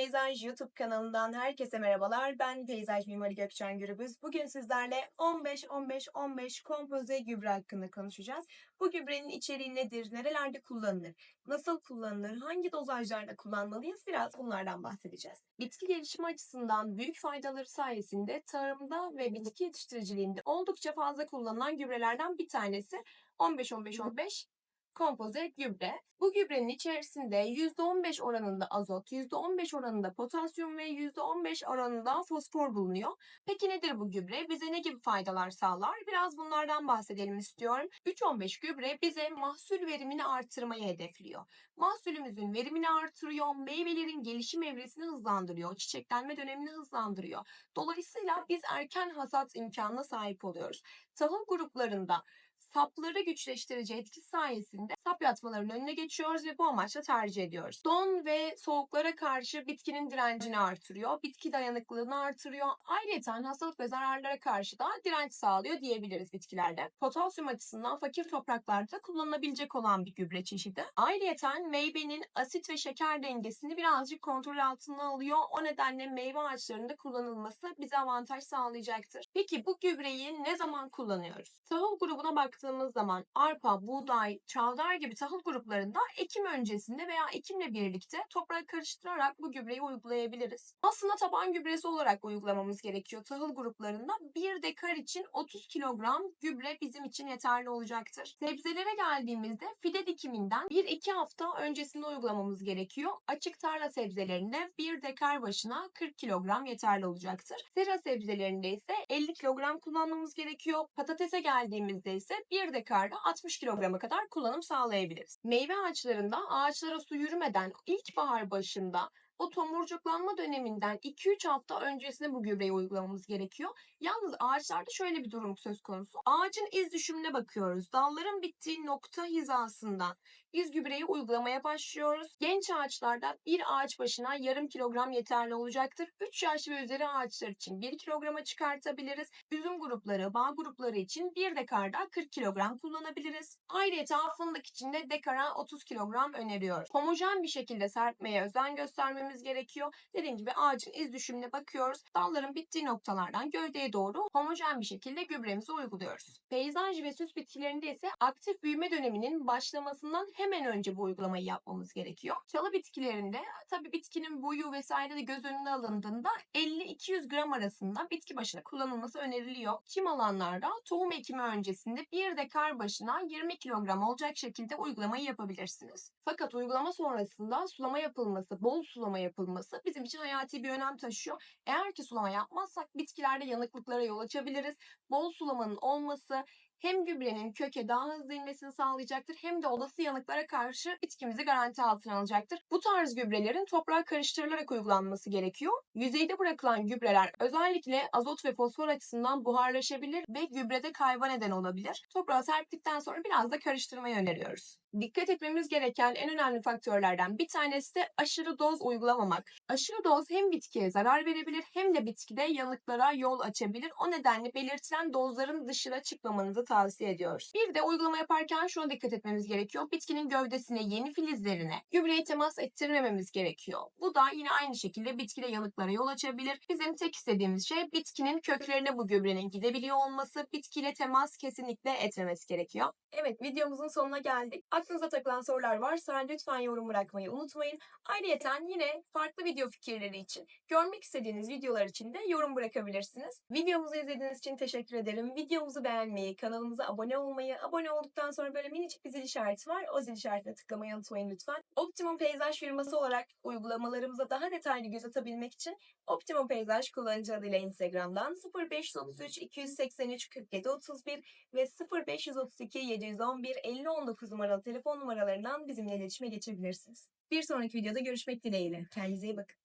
Peyzaj YouTube kanalından herkese merhabalar. Ben Peyzaj Mimari Gökçen Gürbüz. Bugün sizlerle 15-15-15 kompoze gübre hakkında konuşacağız. Bu gübrenin içeriği nedir, nerelerde kullanılır, nasıl kullanılır, hangi dozajlarda kullanmalıyız biraz bunlardan bahsedeceğiz. Bitki gelişimi açısından büyük faydaları sayesinde tarımda ve bitki yetiştiriciliğinde oldukça fazla kullanılan gübrelerden bir tanesi 15-15-15 kompoze gübre. Bu gübrenin içerisinde %15 oranında azot, %15 oranında potasyum ve %15 oranında fosfor bulunuyor. Peki nedir bu gübre? Bize ne gibi faydalar sağlar? Biraz bunlardan bahsedelim istiyorum. 3-15 gübre bize mahsul verimini artırmayı hedefliyor. Mahsulümüzün verimini artırıyor, meyvelerin gelişim evresini hızlandırıyor, çiçeklenme dönemini hızlandırıyor. Dolayısıyla biz erken hasat imkanına sahip oluyoruz. Tahıl gruplarında sapları güçleştirici etki sayesinde sap yatmalarının önüne geçiyoruz ve bu amaçla tercih ediyoruz. Don ve soğuklara karşı bitkinin direncini artırıyor, bitki dayanıklılığını artırıyor. Ayrıca hastalık ve zararlara karşı da direnç sağlıyor diyebiliriz bitkilerde. Potasyum açısından fakir topraklarda kullanılabilecek olan bir gübre çeşidi. Ayrıca meyvenin asit ve şeker dengesini birazcık kontrol altına alıyor. O nedenle meyve ağaçlarında kullanılması bize avantaj sağlayacaktır. Peki bu gübreyi ne zaman kullanıyoruz? Tahıl grubuna baktığımız zaman arpa, buğday, çavdar gibi tahıl gruplarında ekim öncesinde veya ekimle birlikte toprağa karıştırarak bu gübreyi uygulayabiliriz. Aslında taban gübresi olarak uygulamamız gerekiyor tahıl gruplarında. 1 dekar için 30 kilogram gübre bizim için yeterli olacaktır. Sebzelere geldiğimizde fide dikiminden 1-2 hafta öncesinde uygulamamız gerekiyor. Açık tarla sebzelerinde 1 dekar başına 40 kilogram yeterli olacaktır. Sera sebzelerinde ise 50 kilogram kullanmamız gerekiyor. Patatese geldiğimizde ise 1 dekarda 60 kilograma kadar kullanım sağlayabiliriz. Meyve ağaçlarında ağaçlara su yürümeden ilkbahar başında o tomurcuklanma döneminden 2-3 hafta öncesinde bu gübreyi uygulamamız gerekiyor. Yalnız ağaçlarda şöyle bir durum söz konusu. Ağacın iz düşümüne bakıyoruz. Dalların bittiği nokta hizasından biz gübreyi uygulamaya başlıyoruz. Genç ağaçlarda bir ağaç başına yarım kilogram yeterli olacaktır. 3 yaş ve üzeri ağaçlar için 1 kilograma çıkartabiliriz. Üzüm grupları, bağ grupları için 1 dekarda 40 kilogram kullanabiliriz. Ayrıca fındık için de dekara 30 kilogram öneriyoruz. Homojen bir şekilde serpmeye özen göstermemiz gerekiyor. Dediğim gibi ağacın iz düşümüne bakıyoruz. Dalların bittiği noktalardan gövdeye doğru homojen bir şekilde gübremizi uyguluyoruz. Peyzaj ve süs bitkilerinde ise aktif büyüme döneminin başlamasından hemen önce bu uygulamayı yapmamız gerekiyor. Çalı bitkilerinde tabii bitkinin boyu vesaire de göz önüne alındığında 50-200 gram arasında bitki başına kullanılması öneriliyor. Kim alanlarda tohum ekimi öncesinde bir dekar başına 20 kilogram olacak şekilde uygulamayı yapabilirsiniz. Fakat uygulama sonrasında sulama yapılması, bol sulama yapılması bizim için hayati bir önem taşıyor. Eğer ki sulama yapmazsak bitkilerde yanıklıklara yol açabiliriz. Bol sulamanın olması hem gübrenin köke daha hızlı inmesini sağlayacaktır hem de olası yanıklara karşı bitkimizi garanti altına alacaktır. Bu tarz gübrelerin toprağa karıştırılarak uygulanması gerekiyor. Yüzeyde bırakılan gübreler özellikle azot ve fosfor açısından buharlaşabilir ve gübrede kayba neden olabilir. Toprağa serptikten sonra biraz da karıştırmayı öneriyoruz. Dikkat etmemiz gereken en önemli faktörlerden bir tanesi de aşırı doz uygulamamak. Aşırı doz hem bitkiye zarar verebilir hem de bitkide yanıklara yol açabilir. O nedenle belirtilen dozların dışına çıkmamanızı tavsiye ediyoruz. Bir de uygulama yaparken şuna dikkat etmemiz gerekiyor. Bitkinin gövdesine, yeni filizlerine gübreyi temas ettirmememiz gerekiyor. Bu da yine aynı şekilde bitkide yanıklara yol açabilir. Bizim tek istediğimiz şey bitkinin köklerine bu gübrenin gidebiliyor olması. Bitkiyle temas kesinlikle etmemesi gerekiyor. Evet videomuzun sonuna geldik. Aklınıza takılan sorular varsa lütfen yorum bırakmayı unutmayın. Ayrıca yine farklı video fikirleri için, görmek istediğiniz videolar için de yorum bırakabilirsiniz. Videomuzu izlediğiniz için teşekkür ederim. Videomuzu beğenmeyi, kanalımıza abone olmayı, abone olduktan sonra böyle minicik bir zil işareti var. O zil işaretine tıklamayı unutmayın lütfen. Optimum Peyzaj firması olarak uygulamalarımıza daha detaylı göz atabilmek için Optimum Peyzaj kullanıcı adıyla Instagram'dan 0533 283 47 31 ve 0532 711 50 19 numaralı telefon numaralarından bizimle iletişime geçebilirsiniz. Bir sonraki videoda görüşmek dileğiyle. Kendinize iyi bakın.